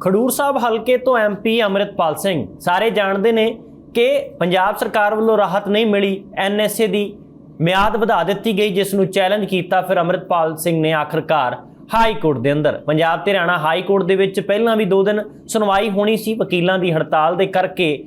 ਖਡੂਰ ਸਾਹਿਬ ਹਲਕੇ ਤੋਂ ਐਮਪੀ ਅਮਰਿਤਪਾਲ ਸਿੰਘ। ਸਾਰੇ ਜਾਣਦੇ ਨੇ ਕਿ ਪੰਜਾਬ ਸਰਕਾਰ ਵੱਲੋਂ ਰਾਹਤ ਨਹੀਂ ਮਿਲੀ। ਐਨਐਸਏ ਦੀ ਮਿਆਦ ਵਧਾ ਦਿੱਤੀ ਗਈ, ਜਿਸ ਨੂੰ ਚੈਲੰਜ ਕੀਤਾ ਫਿਰ ਅਮਰਿਤਪਾਲ ਸਿੰਘ ਨੇ ਆਖਰਕਾਰ ਹਾਈ ਕੋਰਟ ਦੇ ਅੰਦਰ। ਪੰਜਾਬ ਤੇ ਹਰਿਆਣਾ ਹਾਈ ਕੋਰਟ ਦੇ ਵਿੱਚ ਪਹਿਲਾਂ ਵੀ 2 ਦਿਨ ਸੁਣਵਾਈ ਹੋਣੀ ਸੀ। ਵਕੀਲਾਂ ਦੀ ਹੜਤਾਲ ਦੇ ਕਰਕੇ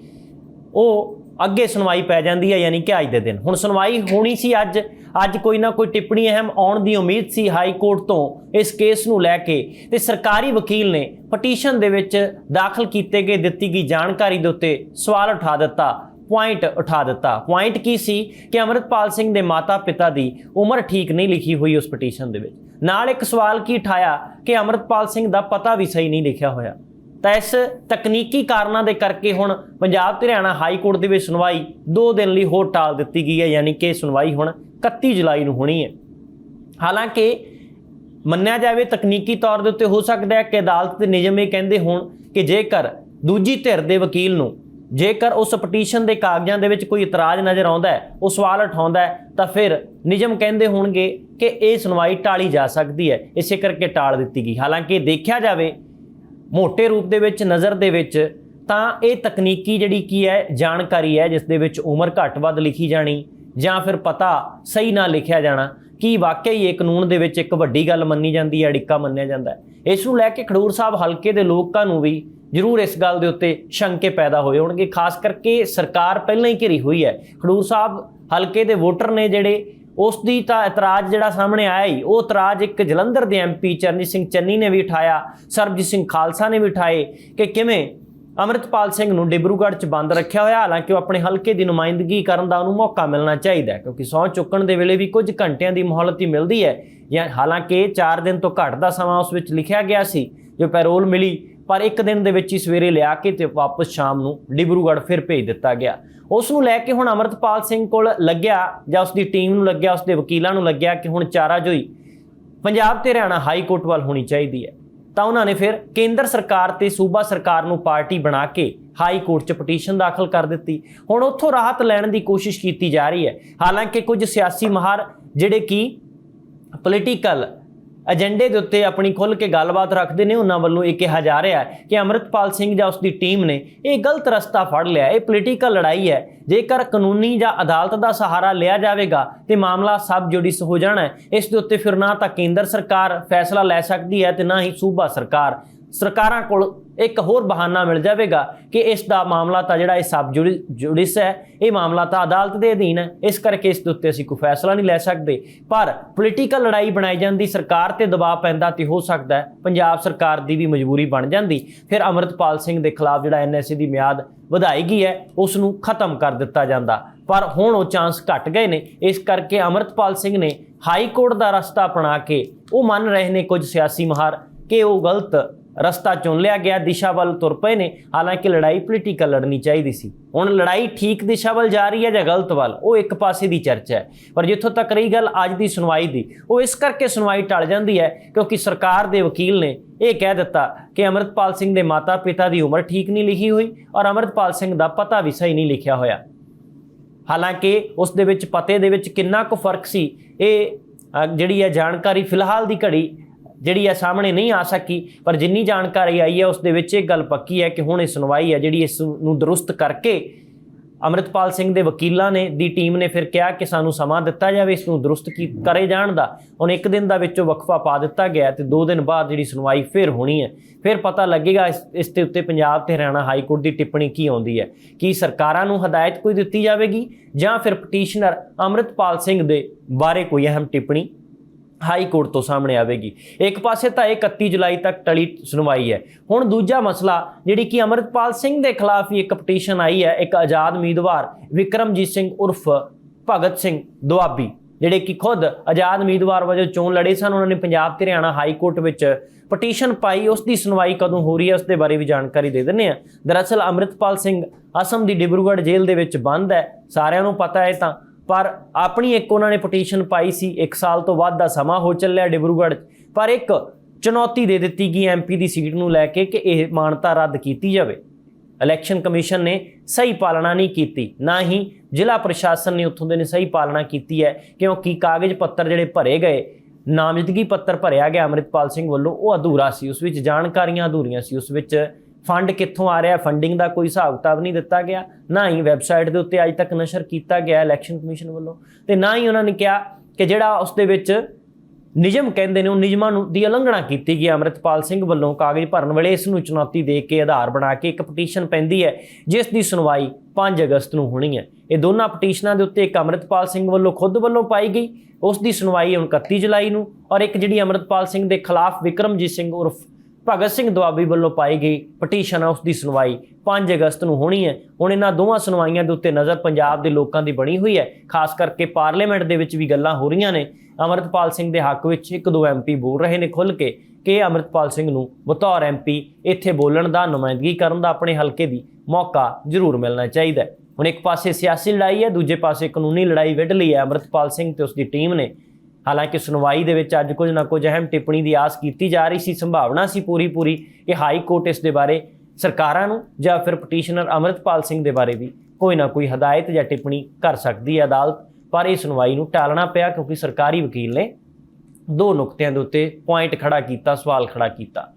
ਉਹ ਅੱਗੇ ਸੁਣਵਾਈ ਪੈ ਜਾਂਦੀ ਹੈ ਯਾਨੀ ਕਿ ਅੱਜ ਦੇ ਦਿਨ। ਹੁਣ ਸੁਣਵਾਈ ਹੋਣੀ ਸੀ ਅੱਜ। ਅੱਜ ਕੋਈ ਨਾ ਕੋਈ ਟਿੱਪਣੀ ਅਹਿਮ ਆਉਣ ਦੀ ਉਮੀਦ ਸੀ ਹਾਈ ਕੋਰਟ ਤੋਂ ਇਸ ਕੇਸ ਨੂੰ ਲੈ ਕੇ। ਤੇ ਸਰਕਾਰੀ ਵਕੀਲ ਨੇ ਪਟੀਸ਼ਨ ਦੇ ਵਿੱਚ ਦਾਖਲ ਕੀਤੇ ਗਏ, ਦਿੱਤੀ ਗਈ ਜਾਣਕਾਰੀ ਦੇ ਉੱਤੇ ਸਵਾਲ ਉਠਾ ਦਿੱਤਾ, ਪੁਆਇੰਟ ਉਠਾ ਦਿੱਤਾ। ਪੁਆਇੰਟ ਕੀ ਸੀ? ਕਿ ਅਮਰਿਤਪਾਲ ਸਿੰਘ ਦੇ ਮਾਤਾ-ਪਿਤਾ ਦੀ ਉਮਰ ਠੀਕ ਨਹੀਂ ਲਿਖੀ ਹੋਈ ਉਸ ਪਟੀਸ਼ਨ ਦੇ ਵਿੱਚ। ਨਾਲ ਇੱਕ ਸਵਾਲ ਕੀ ਉਠਾਇਆ ਕਿ ਅਮਰਿਤਪਾਲ ਸਿੰਘ ਦਾ ਪਤਾ ਵੀ ਸਹੀ ਨਹੀਂ ਲਿਖਿਆ ਹੋਇਆ? ਤਾਂ ਇਸ ਤਕਨੀਕੀ ਕਾਰਨਾਂ ਦੇ ਕਰਕੇ ਹੁਣ ਪੰਜਾਬ ਤੇ ਹਰਿਆਣਾ ਹਾਈ ਕੋਰਟ ਦੇ ਵਿੱਚ ਸੁਣਵਾਈ 2 ਦਿਨ ਲਈ ਹੋਰ ਟਾਲ ਦਿੱਤੀ ਗਈ ਹੈ, ਯਾਨੀ ਕਿ ਸੁਣਵਾਈ ਹੁਣ 31 ਜੁਲਾਈ ਨੂੰ ਹੋਣੀ ਹੈ। ਹਾਲਾਂਕਿ ਮੰਨਿਆ ਜਾਵੇ ਤਕਨੀਕੀ ਤੌਰ ਦੇ ਉੱਤੇ ਹੋ ਸਕਦਾ ਹੈ ਕਿ ਅਦਾਲਤ ਦੇ ਨਿਯਮ ਇਹ ਕਹਿੰਦੇ ਹੋਣ ਕਿ ਜੇਕਰ ਦੂਜੀ ਧਿਰ ਦੇ ਵਕੀਲ ਨੂੰ ਜੇਕਰ ਉਸ ਪਟੀਸ਼ਨ ਦੇ ਕਾਗਜ਼ਾਂ ਦੇ ਵਿੱਚ ਕੋਈ ਇਤਰਾਜ਼ ਨਜ਼ਰ ਆਉਂਦਾ ਹੈ, ਉਹ ਸਵਾਲ ਉਠਾਉਂਦਾ ਹੈ, ਤਾਂ ਫਿਰ ਨਿਯਮ ਕਹਿੰਦੇ ਹੋਣਗੇ ਕਿ ਇਹ ਸੁਣਵਾਈ ਟਾਲੀ ਜਾ ਸਕਦੀ ਹੈ, ਇਸੇ ਕਰਕੇ ਟਾਲ ਦਿੱਤੀ ਗਈ। ਹਾਲਾਂਕਿ ਦੇਖਿਆ ਜਾਵੇ ਮੋٹے ਰੂਪ ਦੇ ਵਿੱਚ, ਨਜ਼ਰ ਦੇ ਵਿੱਚ, ਤਾਂ ਇਹ ਤਕਨੀਕੀ ਜਿਹੜੀ ਕੀ ਹੈ, ਜਾਣਕਾਰੀ ਹੈ, ਜਿਸ ਦੇ ਵਿੱਚ ਉਮਰ ਘੱਟ ਵੱਧ ਲਿਖੀ ਜਾਣੀ ਜਾਂ ਫਿਰ ਪਤਾ ਸਹੀ ਨਾ ਲਿਖਿਆ ਜਾਣਾ, ਕੀ ਵਾਕਈ ਇਹ ਕਾਨੂੰਨ ਦੇ ਵਿੱਚ ਇੱਕ ਵੱਡੀ ਗੱਲ ਮੰਨੀ ਜਾਂਦੀ ਹੈ, ਅੜਿੱਕਾ ਮੰਨਿਆ ਜਾਂਦਾ ਹੈ। ਇਸ ਨੂੰ ਲੈ ਕੇ ਖਡੂਰ ਸਾਹਿਬ ਹਲਕੇ ਦੇ ਲੋਕਾਂ ਨੂੰ ਵੀ ਜ਼ਰੂਰ ਇਸ ਗੱਲ ਦੇ ਉੱਤੇ ਸ਼ੰਕੇ ਪੈਦਾ ਹੋਏ ਹੋਣਗੇ, ਖਾਸ ਕਰਕੇ ਸਰਕਾਰ ਪਹਿਲਾਂ ਹੀ ਘਿਰੀ ਹੋਈ ਹੈ। ਖਡੂਰ ਸਾਹਿਬ ਹਲਕੇ ਦੇ ਵੋਟਰ ਨੇ ਜਿਹੜੇ ਉਸ ਦੀ ਤਾਂ ਇਤਰਾਜ਼ ਜਿਹੜਾ ਸਾਹਮਣੇ ਆਇਆ ਹੀ, ਉਹ ਇਤਰਾਜ਼ ਇੱਕ ਜਲੰਧਰ ਦੇ ਐਮਪੀ ਚਰਨਜੀਤ ਸਿੰਘ ਚੰਨੀ ਨੇ ਵੀ ਉਠਾਇਆ, ਸਰਬਜੀਤ ਸਿੰਘ ਖਾਲਸਾ ਨੇ ਵੀ ਉਠਾਏ, ਕਿ ਕਿਵੇਂ ਅਮਰਿਤਪਾਲ ਸਿੰਘ ਨੂੰ ਡਿਬਰੂਗੜ੍ਹ 'ਚ ਬੰਦ ਰੱਖਿਆ ਹੋਇਆ, ਹਾਲਾਂਕਿ ਉਹ ਆਪਣੇ ਹਲਕੇ ਦੀ ਨੁਮਾਇੰਦਗੀ ਕਰਨ ਦਾ ਉਹਨੂੰ ਮੌਕਾ ਮਿਲਣਾ ਚਾਹੀਦਾ ਕਿਉਂਕਿ ਸਹੁੰ ਚੁੱਕਣ ਦੇ ਵੇਲੇ ਵੀ ਕੁਝ ਘੰਟਿਆਂ ਦੀ ਮੌਹਲਤ ਹੀ ਮਿਲਦੀ ਹੈ, ਜਾਂ ਹਾਲਾਂਕਿ 4 ਦਿਨ ਤੋਂ ਘੱਟ ਦਾ ਸਮਾਂ ਉਸ ਵਿੱਚ ਲਿਖਿਆ ਗਿਆ ਸੀ, ਜੋ ਪੈਰੋਲ ਮਿਲੀ ਪਰ ਇੱਕ ਦਿਨ ਦੇ ਵਿੱਚ ਹੀ ਸਵੇਰੇ ਲਿਆ ਕੇ ਤੇ ਵਾਪਸ ਸ਼ਾਮ ਨੂੰ ਡਿਬਰੂਗੜ੍ਹ ਫਿਰ ਭੇਜ ਦਿੱਤਾ ਗਿਆ। ਉਸ ਨੂੰ ਲੈ ਕੇ ਹੁਣ ਅਮਰਤਪਾਲ ਸਿੰਘ ਕੋਲ ਲੱਗਿਆ ਜਾਂ ਉਸ ਦੀ ਟੀਮ ਨੂੰ ਲੱਗਿਆ, ਉਸ ਦੇ ਵਕੀਲਾਂ ਨੂੰ ਲੱਗਿਆ ਕਿ ਹੁਣ ਚਾਰਾਜੋਈ ਪੰਜਾਬ ਤੇ ਹਰਿਆਣਾ ਹਾਈ ਕੋਰਟ ਵੱਲ ਹੋਣੀ ਚਾਹੀਦੀ ਹੈ। ਤਾਂ ਉਹਨਾਂ ਨੇ ਫਿਰ ਕੇਂਦਰ ਸਰਕਾਰ ਤੇ ਸੂਬਾ ਸਰਕਾਰ ਨੂੰ ਪਾਰਟੀ ਬਣਾ ਕੇ ਹਾਈ ਕੋਰਟ 'ਚ ਪਟੀਸ਼ਨ ਦਾਖਲ ਕਰ ਦਿੱਤੀ। ਹੁਣ ਉੱਥੋਂ ਰਾਹਤ ਲੈਣ ਦੀ ਕੋਸ਼ਿਸ਼ ਕੀਤੀ ਜਾ ਰਹੀ ਹੈ। ਹਾਲਾਂਕਿ ਕੁਝ ਸਿਆਸੀ ਮਹਾਰ ਜਿਹੜੇ ਕਿ ਪੋਲੀਟੀਕਲ ਏਜੰਡੇ ਦੇ ਉੱਤੇ ਆਪਣੀ ਖੁੱਲ ਕੇ ਗੱਲਬਾਤ ਰੱਖਦੇ ਨੇ, ਉਹਨਾਂ ਵੱਲੋਂ ਇਹ ਕਿਹਾ ਜਾ ਰਿਹਾ ਹੈ ਕਿ ਅਮਰਿਤਪਾਲ ਸਿੰਘ ਜਾਂ ਉਸ ਦੀ ਟੀਮ ਨੇ ਇਹ ਗਲਤ ਰਸਤਾ ਫੜ ਲਿਆ ਇਹ ਪੋਲੀਟੀਕਲ ਲੜਾਈ ਹੈ। ਜੇਕਰ ਕਾਨੂੰਨੀ ਜਾਂ ਅਦਾਲਤ ਦਾ ਸਹਾਰਾ ਲਿਆ ਜਾਵੇਗਾ ਤੇ ਮਾਮਲਾ ਸਬ ਜੁਡਿਸ ਹੋ ਜਾਣਾ ਹੈ, ਇਸ ਦੇ ਉੱਤੇ ਫਿਰ ਨਾ ਤਾਂ ਕੇਂਦਰ ਸਰਕਾਰ ਫੈਸਲਾ ਲੈ ਸਕਦੀ ਹੈ ਤੇ ਨਾ ਹੀ ਸੂਬਾ ਸਰਕਾਰ। ਸਰਕਾਰਾਂ ਕੋਲ ਇੱਕ ਹੋਰ ਬਹਾਨਾ ਮਿਲ ਜਾਵੇਗਾ ਕਿ ਇਸ ਦਾ ਮਾਮਲਾ ਤਾਂ ਜਿਹੜਾ ਇਹ ਸਬ ਜੁਡਿਸ ਹੈ, ਇਹ ਮਾਮਲਾ ਤਾਂ ਅਦਾਲਤ ਦੇ ਅਧੀਨ ਹੈ, ਇਸ ਕਰਕੇ ਇਸ ਦੇ ਉੱਤੇ ਅਸੀਂ ਕੋਈ ਫੈਸਲਾ ਨਹੀਂ ਲੈ ਸਕਦੇ। ਪਰ ਪੋਲੀਟੀਕਲ ਲੜਾਈ ਬਣਾਈ ਜਾਂਦੀ, ਸਰਕਾਰ ਤੇ ਦਬਾਅ ਪੈਂਦਾ ਤੇ ਹੋ ਸਕਦਾ ਹੈ, ਪੰਜਾਬ ਸਰਕਾਰ ਦੀ ਵੀ ਮਜਬੂਰੀ ਬਣ ਜਾਂਦੀ। ਫਿਰ ਅਮਰਿਤਪਾਲ ਸਿੰਘ ਦੇ ਖਿਲਾਫ ਜਿਹੜਾ ਐਨਐਸਏ ਦੀ ਮਿਆਦ ਵਧਾਈ ਗਈ ਹੈ, ਉਸ ਨੂੰ ਖਤਮ ਕਰ ਦਿੱਤਾ ਜਾਂਦਾ। ਪਰ ਹੁਣ ਉਹ ਚਾਂਸ ਘਟ ਗਏ ਨੇ, ਇਸ ਕਰਕੇ ਅਮਰਿਤਪਾਲ ਸਿੰਘ ਨੇ ਹਾਈ ਕੋਰਟ ਦਾ ਰਸਤਾ ਅਪਣਾ ਕੇ ਉਹ ਮੰਨ ਰਹੇ ਨੇ ਕੁਝ ਸਿਆਸੀ ਮਹਾਰ ਕਿ ਉਹ ਗਲਤ ਰਸਤਾ ਚੁਣ ਲਿਆ ਗਿਆ, ਦਿਸ਼ਾ ਵੱਲ ਤੁਰ ਪਏ ਨੇ। ਹਾਲਾਂਕਿ ਲੜਾਈ ਪੋਲੀਟੀਕਲ ਲੜਨੀ ਚਾਹੀਦੀ ਸੀ। ਹੁਣ ਲੜਾਈ ਠੀਕ ਦਿਸ਼ਾ ਵੱਲ ਜਾ ਰਹੀ ਹੈ ਜਾਂ ਗਲਤ ਵੱਲ? ਉਹ ਇੱਕ ਪਾਸੇ ਦੀ ਚਰਚਾ ਹੈ। ਪਰ ਜਿੱਥੋਂ ਤੱਕ ਰਹੀ ਗੱਲ ਅੱਜ ਦੀ ਸੁਣਵਾਈ ਦੀ, ਉਹ ਇਸ ਕਰਕੇ ਸੁਣਵਾਈ ਟਲ ਜਾਂਦੀ ਹੈ ਕਿਉਂਕਿ ਸਰਕਾਰ ਦੇ ਵਕੀਲ ਨੇ ਇਹ ਕਹਿ ਦਿੱਤਾ ਕਿ ਅਮਰਿਤਪਾਲ ਸਿੰਘ ਦੇ ਮਾਤਾ-ਪਿਤਾ ਦੀ ਉਮਰ ਠੀਕ ਨਹੀਂ ਲਿਖੀ ਹੋਈ ਔਰ ਅਮਰਿਤਪਾਲ ਸਿੰਘ ਦਾ ਪਤਾ ਵੀ ਸਹੀ ਨਹੀਂ ਲਿਖਿਆ ਹੋਇਆ। ਹਾਲਾਂਕਿ ਉਸ ਦੇ ਵਿੱਚ ਪਤੇ ਦੇ ਵਿੱਚ ਕਿੰਨਾ ਕੁ ਫ਼ਰਕ ਸੀ, ਇਹ ਜਿਹੜੀ ਹੈ ਜਾਣਕਾਰੀ ਫਿਲਹਾਲ ਦੀ ਘੜੀ ਜਿਹੜੀ ਹੈ ਸਾਹਮਣੇ ਨਹੀਂ ਆ ਸਕੀ, ਪਰ ਜਿੰਨੀ ਜਾਣਕਾਰੀ ਆਈ ਹੈ ਉਸ ਦੇ ਵਿੱਚ ਇਹ ਗੱਲ ਪੱਕੀ ਹੈ ਕਿ ਹੁਣ ਇਹ ਸੁਣਵਾਈ ਹੈ ਜਿਹੜੀ ਇਸ ਨੂੰ ਦਰੁਸਤ ਕਰਕੇ ਅਮਰਿਤਪਾਲ ਸਿੰਘ ਦੇ ਵਕੀਲਾਂ ਨੇ, ਦੀ ਟੀਮ ਨੇ ਫਿਰ ਕਿਹਾ ਕਿ ਸਾਨੂੰ ਸਮਾਂ ਦਿੱਤਾ ਜਾਵੇ, ਇਸ ਨੂੰ ਦਰੁਸਤ ਕੀ ਕਰੇ ਜਾਣ ਦਾ। ਹੁਣ ਇੱਕ ਦਿਨ ਦਾ ਵਿੱਚੋਂ ਵਕਫਾ ਪਾ ਦਿੱਤਾ ਗਿਆ ਹੈ ਤੇ ਦੋ ਦਿਨ ਬਾਅਦ ਜਿਹੜੀ ਸੁਣਵਾਈ ਫਿਰ ਹੋਣੀ ਹੈ। ਫਿਰ ਪਤਾ ਲੱਗੇਗਾ ਇਸ ਇਸ ਦੇ ਉੱਤੇ ਪੰਜਾਬ ਤੇ ਹਰਿਆਣਾ ਹਾਈ ਕੋਰਟ ਦੀ ਟਿੱਪਣੀ ਕੀ ਆਉਂਦੀ ਹੈ। ਕੀ ਸਰਕਾਰਾਂ ਨੂੰ ਹਦਾਇਤ ਕੋਈ ਦਿੱਤੀ ਜਾਵੇਗੀ ਜਾਂ ਫਿਰ ਪਟੀਸ਼ਨਰ ਅਮਰਿਤਪਾਲ ਸਿੰਘ ਦੇ ਬਾਰੇ ਕੋਈ ਅਹਿਮ ਟਿੱਪਣੀ ਹਾਈ ਕੋਰਟ ਤੋਂ ਸਾਹਮਣੇ ਆਵੇਗੀ। ਇੱਕ ਪਾਸੇ ਤਾਂ ਇਹ 31 ਜੁਲਾਈ ਤੱਕ ਟਲੀ ਸੁਣਵਾਈ ਹੈ। ਹੁਣ ਦੂਜਾ ਮਸਲਾ, ਜਿਹੜੀ ਕਿ ਅਮਰਿਤਪਾਲ ਸਿੰਘ ਦੇ ਖਿਲਾਫ ਹੀ ਇੱਕ ਪਟੀਸ਼ਨ ਆਈ ਹੈ, ਇੱਕ ਆਜ਼ਾਦ ਉਮੀਦਵਾਰ ਵਿਕਰਮਜੀਤ ਸਿੰਘ ਉਰਫ ਭਗਤ ਸਿੰਘ ਦੁਆਬੀ, ਜਿਹੜੇ ਕਿ ਖੁਦ ਆਜ਼ਾਦ ਉਮੀਦਵਾਰ ਵਜੋਂ ਚੋਣ ਲੜੇ ਸਨ। ਉਹਨਾਂ ਨੇ ਪੰਜਾਬ ਤੇ ਹਰਿਆਣਾ ਹਾਈ ਕੋਰਟ ਵਿੱਚ ਪਟੀਸ਼ਨ ਪਾਈ। ਉਸ ਦੀ ਸੁਣਵਾਈ ਕਦੋਂ ਹੋ ਰਹੀ ਹੈ, ਉਸ ਦੇ ਬਾਰੇ ਵੀ ਜਾਣਕਾਰੀ ਦੇ ਦਿੰਨੇ ਆ ਦਰਅਸਲ ਅਮਰਿਤਪਾਲ ਸਿੰਘ ਅਸਮ ਦੀ ਡਿਬਰੂਗੜ੍ਹ ਜੇਲ੍ਹ ਦੇ ਵਿੱਚ ਬੰਦ ਹੈ। ਸਾਰਿਆਂ ਨੂੰ ਪਤਾ ਹੈ ਤਾਂ। ਪਰ ਆਪਣੀ ਇੱਕ ਉਹਨਾਂ ਨੇ ਪਟੀਸ਼ਨ ਪਾਈ ਸੀ 1 ਸਾਲ ਤੋਂ ਵੱਧ ਦਾ ਸਮਾਂ ਹੋ ਚੱਲਿਆ ਡਿਬਰੂਗੜ੍ਹ 'ਚ। ਪਰ ਇੱਕ ਚੁਣੌਤੀ ਦੇ ਦਿੱਤੀ ਗਈ ਐਮਪੀ ਦੀ ਸੀਟ ਨੂੰ ਲੈ ਕੇ ਕਿ ਇਹ ਮਾਨਤਾ ਰੱਦ ਕੀਤੀ ਜਾਵੇ। ਇਲੈਕਸ਼ਨ ਕਮਿਸ਼ਨ ਨੇ ਸਹੀ ਪਾਲਣਾ ਨਹੀਂ ਕੀਤੀ। ਨਾ ਹੀ ਜ਼ਿਲ੍ਹਾ ਪ੍ਰਸ਼ਾਸਨ ਨੇ ਉੱਥੋਂ ਦੇ ਨੇ ਸਹੀ ਪਾਲਣਾ ਕੀਤੀ ਹੈ, ਕਿਉਂਕਿ ਕਾਗਜ਼ ਪੱਤਰ ਜਿਹੜੇ ਭਰੇ ਗਏ, ਨਾਮਜ਼ਦਗੀ ਪੱਤਰ ਭਰਿਆ ਗਿਆ ਅਮਰਿਤਪਾਲ ਸਿੰਘ ਵੱਲੋਂ, ਉਹ ਅਧੂਰਾ ਸੀ। ਉਸ ਵਿੱਚ ਜਾਣਕਾਰੀਆਂ ਅਧੂਰੀਆਂ ਸੀ। ਉਸ ਵਿੱਚ ਫੰਡ ਕਿੱਥੋਂ ਆ ਰਿਹਾ ਫੰਡਿੰਗ ਦਾ ਕੋਈ ਹਿਸਾਬ ਕਿਤਾਬ ਨਹੀਂ ਦਿੱਤਾ ਗਿਆ, ਨਾ ਹੀ ਵੈਬਸਾਈਟ ਦੇ ਉੱਤੇ ਅੱਜ ਤੱਕ ਨਸ਼ਰ ਕੀਤਾ ਗਿਆ ਇਲੈਕਸ਼ਨ ਕਮਿਸ਼ਨ ਵੱਲੋਂ ਤੇ ਨਾ ਹੀ ਉਹਨਾਂ ਨੇ ਕਿਹਾ ਕਿ ਜਿਹੜਾ ਉਸ ਦੇ ਵਿੱਚ ਨਿਯਮ ਕਹਿੰਦੇ ਨੇ, ਉਹ ਨਿਯਮਾਂ ਨੂੰ ਦੀ ਉਲੰਘਣਾ ਕੀਤੀ ਗਈ ਹੈ। ਅੰਮ੍ਰਿਤਪਾਲ ਸਿੰਘ ਵੱਲੋਂ ਕਾਗਜ਼ ਭਰਨ ਵੇਲੇ ਇਸ ਨੂੰ ਚੁਣੌਤੀ ਦੇ ਕੇ ਆਧਾਰ ਬਣਾ ਕੇ ਇੱਕ ਪਟੀਸ਼ਨ ਪੈਂਦੀ ਹੈ, ਜਿਸ ਦੀ ਸੁਣਵਾਈ 5 ਅਗਸਤ ਨੂੰ ਹੋਣੀ ਹੈ ਇਹ ਦੋਨਾਂ ਪਟੀਸ਼ਨਾਂ ਦੇ ਉੱਤੇ ਇੱਕ ਅੰਮ੍ਰਿਤਪਾਲ ਸਿੰਘ ਵੱਲੋਂ ਖੁਦ ਵੱਲੋਂ ਪਾਈ ਗਈ, ਉਸ ਦੀ ਸੁਣਵਾਈ ਹੁਣ 31 ਜੁਲਾਈ ਨੂੰ ਔਰ ਇੱਕ ਜਿਹੜੀ ਅੰਮ੍ਰਿਤਪਾਲ ਸਿੰਘ ਦੇ ਖਿਲਾਫ ਵਿਕਰਮਜੀਤ ਸਿੰਘ ਉਰਫ ਭਗਤ ਸਿੰਘ ਦੁਆਬੀ ਵੱਲੋਂ ਪਾਈ ਗਈ ਪਟੀਸ਼ਨ ਆ, ਉਸ ਦੀ ਸੁਣਵਾਈ 5 ਅਗਸਤ ਨੂੰ ਹੋਣੀ ਹੈ। ਹੁਣ ਇਹਨਾਂ ਦੋਵਾਂ ਸੁਣਵਾਈਆਂ ਦੇ ਉੱਤੇ ਨਜ਼ਰ ਪੰਜਾਬ ਦੇ ਲੋਕਾਂ ਦੀ ਬਣੀ ਹੋਈ ਹੈ। ਖਾਸ ਕਰਕੇ ਪਾਰਲੀਮੈਂਟ ਦੇ ਵਿੱਚ ਵੀ ਗੱਲਾਂ ਹੋ ਰਹੀਆਂ ਨੇ। ਅਮਰਤਪਾਲ ਸਿੰਘ ਦੇ ਹੱਕ ਵਿੱਚ ਇੱਕ ਦੋ ਐਮਪੀ ਬੋਲ ਰਹੇ ਨੇ ਖੁੱਲ ਕੇ ਕਿ ਅਮਰਤਪਾਲ ਸਿੰਘ ਨੂੰ ਬਤੌਰ ਐਮਪੀ ਇੱਥੇ ਬੋਲਣ ਦਾ ਨੁਮਾਇੰਦਗੀ ਕਰਨ ਦਾ ਆਪਣੇ ਹਲਕੇ ਦੀ ਮੌਕਾ ਜ਼ਰੂਰ ਮਿਲਣਾ ਚਾਹੀਦਾ ਹੈ। ਹੁਣ ਇੱਕ ਪਾਸੇ ਸਿਆਸੀ ਲੜਾਈ ਹੈ, ਦੂਜੇ ਪਾਸੇ ਕਾਨੂੰਨੀ ਲੜਾਈ ਵਿੱਢ ਲਈ ਹੈ। ਅਮਰਤਪਾਲ ਸਿੰਘ ਤੇ ਉਸ ਦੀ ਟੀਮ ਨੇ ਹਾਲਾਂਕਿ ਸੁਣਵਾਈ ਦੇ ਵਿੱਚ ਅੱਜ ਕੁਝ ਨਾ ਕੁਝ ਅਹਿਮ ਟਿੱਪਣੀ ਦੀ ਆਸ ਕੀਤੀ ਜਾ ਰਹੀ ਸੀ, ਸੰਭਾਵਨਾ ਸੀ ਪੂਰੀ ਪੂਰੀ ਕਿ ਹਾਈ ਕੋਰਟ ਇਸ ਦੇ ਬਾਰੇ ਸਰਕਾਰਾਂ ਨੂੰ ਜਾਂ ਫਿਰ ਪਟੀਸ਼ਨਰ ਅਮਰਿਤਪਾਲ ਸਿੰਘ ਦੇ ਬਾਰੇ ਵੀ ਕੋਈ ਨਾ ਕੋਈ ਹਦਾਇਤ ਜਾਂ ਟਿੱਪਣੀ ਕਰ ਸਕਦੀ ਹੈ ਅਦਾਲਤ, ਪਰ ਇਹ ਸੁਣਵਾਈ ਨੂੰ ਟਾਲਣਾ ਪਿਆ ਕਿਉਂਕਿ ਸਰਕਾਰੀ ਵਕੀਲ ਨੇ ਦੋ ਨੁਕਤਿਆਂ ਦੇ ਉੱਤੇ ਪੁਆਇੰਟ ਖੜਾ ਕੀਤਾ, ਸਵਾਲ ਖੜਾ ਕੀਤਾ।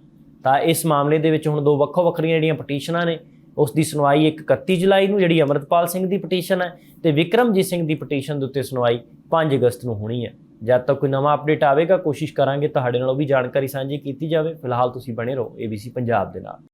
ਤਾਂ ਇਸ ਮਾਮਲੇ ਦੇ ਵਿੱਚ ਹੁਣ ਦੋ ਵੱਖੋ ਵੱਖਰੀਆਂ ਜਿਹੜੀਆਂ ਪਟੀਸ਼ਨਾਂ ਨੇ, ਉਸ ਦੀ ਸੁਣਵਾਈ ਇੱਕ 31 ਜੁਲਾਈ ਨੂੰ, ਜਿਹੜੀ ਅਮਰਤਪਾਲ ਸਿੰਘ ਦੀ ਪਟੀਸ਼ਨ ਹੈ, ਤੇ ਵਿਕਰਮਜੀਤ ਸਿੰਘ ਦੀ ਪਟੀਸ਼ਨ ਦੇ ਉੱਤੇ ਸੁਣਵਾਈ 5 ਅਗਸਤ ਨੂੰ ਹੋਣੀ ਹੈ। ਜਦ ਤੱਕ ਕੋਈ ਨਵਾਂ ਅਪਡੇਟ ਆਵੇਗਾ, ਕੋਸ਼ਿਸ਼ ਕਰਾਂਗੇ ਤੁਹਾਡੇ ਨਾਲ ਉਹ ਵੀ ਜਾਣਕਾਰੀ ਸਾਂਝੀ ਕੀਤੀ ਜਾਵੇ। ਫਿਲਹਾਲ ਤੁਸੀਂ ਬਣੇ ਰਹੋ ABC ਪੰਜਾਬ ਦੇ ਨਾਲ।